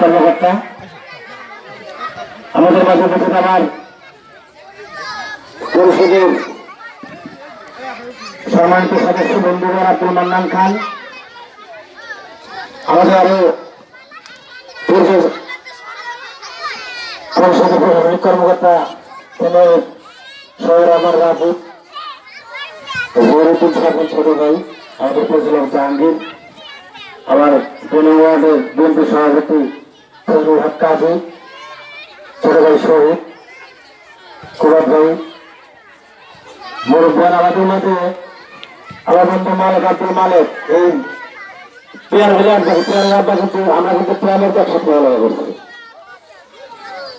কর্মকর্তা, আমাদের মাঝে উপস্থিত আমার পরিষদের সম্মানিত সদস্য বন্ধুগণ, আব্দুল মান্নান খান, আমাদের আরও পরিষদ পরিষদের প্রশাসনিক কর্মকর্তা শহর আমার রাজু জহিরুদ্দিন সাহেব ছোট ভাই, আমাদের প্রেসিডেন্ট জাহাঙ্গীর। আমার পনেরো ওয়ার্ডের বিএনপি সভাপতি ফজলুল হক কাজী শহীদ কুবাব ভাই মুরব্বান আমাদের মাঝে আমার মালিক আব্দুল মালিক, এই পেয়ার হলে পেয়ারের আব্বা কিন্তু আমরা কিন্তু পেয়ারের ব্যবসা পেয়ার করছি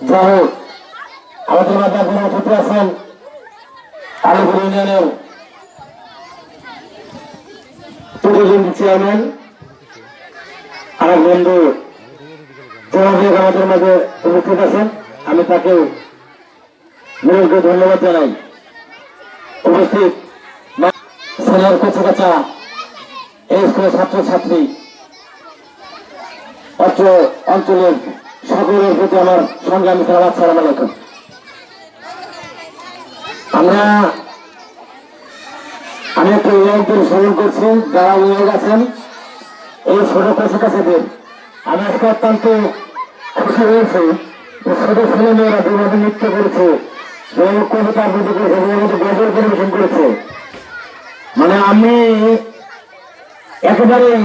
যাই হোক, আমাদের মাঝে আপনারা উপস্থিত আছেন আলিপুর ইউনিয়নের চেয়ারম্যান আমার বন্ধু জনাবেগ আমাদের মাঝে উপস্থিত আছেন। আমি তাকে মূলত ধন্যবাদ জানাই। উপস্থিত সিনিয়র কচি কাছা এই স্কুলের ছাত্রছাত্রী, অত্র অঞ্চলের সকলের প্রতি আমার সংগ্রামী সালাম, আসসালাম আলাইকুম। আমরা আমি একটা ইউনিয়নদের স্মরণ করছি, যারা ইউনিয়ন আছেন এই ছোট কাছে কাছেদের আমি আজকে অত্যন্ত খুশি হয়েছি যে ছোট ছেলে মেয়েরা যেভাবে নৃত্য করেছে। কবিতা আবৃত্তি করেছে গজল পরিবেশন করেছে। মানে আমি একেবারেই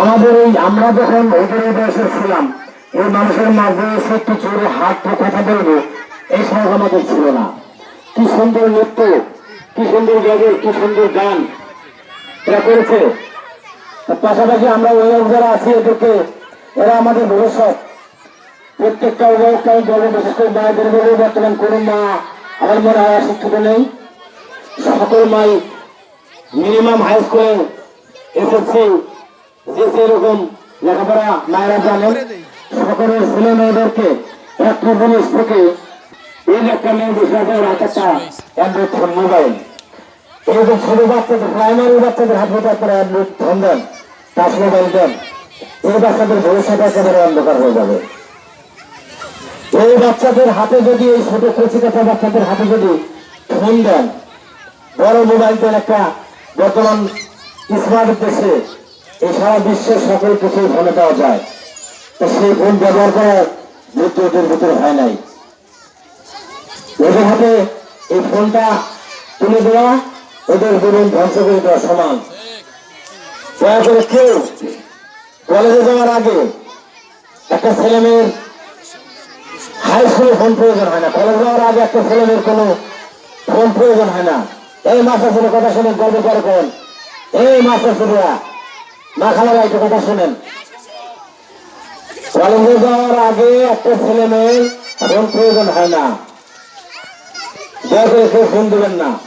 আমাদের এই আমরা যখন ওদের বয়সে ছিলাম এই মানুষের মাঝে একটু জোরে হাত কথা বলব, এই সব আমাদের ছিল না। কি সুন্দর নৃত্য, কি সুন্দর গজল, কি সুন্দর গান এরা করেছে। পাশাপাশি আমরা অভিভাবক যারা আছি এদেরকে, এরা আমাদের ভবিষ্যৎ। প্রত্যেকটা অভিভাবককে আমি বলব বিশেষ করে মায়েদের বলব বর্তমান কোনো মা, আমার মনে হয় শিক্ষিত নেই। সকল মাই মিনিমাম হাই স্কুলে এসএসসি যেসে এরকম লেখাপড়া মায়েরা জানেন। সকলের ছেলে মেয়েদেরকে একটা জিনিস থেকে এই একটা মেয়ে বিষয় একটা অ্যান্ড্রয়েড ফোন মোবাইল। এই যে ছোট বাচ্চাদের প্রাইমারি বাচ্চাদের হাত মতো অ্যান্ড্রয়েড ফোন দেন। টাচ মোবাইল এই বাচ্চাদের ভবিষ্যৎ একেবারে অন্ধকার হয়ে যাবে। এই বাচ্চাদের হাতে যদি, এই ছোট কচি বাচ্চাদের হাতে যদি ফোন দেন, বড় একটা বর্তমান স্মার্ট দেশে, এই সারা বিশ্বের সকল কিছুই ফোনে পাওয়া যায়। তো সেই ফোন ব্যবহার মৃত্যু ওদের ভিতরে হয় নাই। ওদের হাতে এই ফোনটা তুলে দেওয়া, ওদের জীবন ধ্বংস করে দেওয়া সমান। দয়া করে কেউ কলেজে যাওয়ার আগে একটা ছেলে মেয়ের হাই স্কুলে ফোন প্রয়োজন হয় না। কলেজ যাওয়ার আগে একটা ছেলে মেয়ের কোনো ফোন প্রয়োজন হয় না। এই মাস্টার ছেলে কথা শুনে গর্ব করে কোন? এই মাস্টার ছেলেরা মা একটু কথা শুনেন। কলেজে যাওয়ার আগে একটা ছেলে মেয়ের ফোন প্রয়োজন হয় না। দয়া করে কেউ ফোন দেবেন না।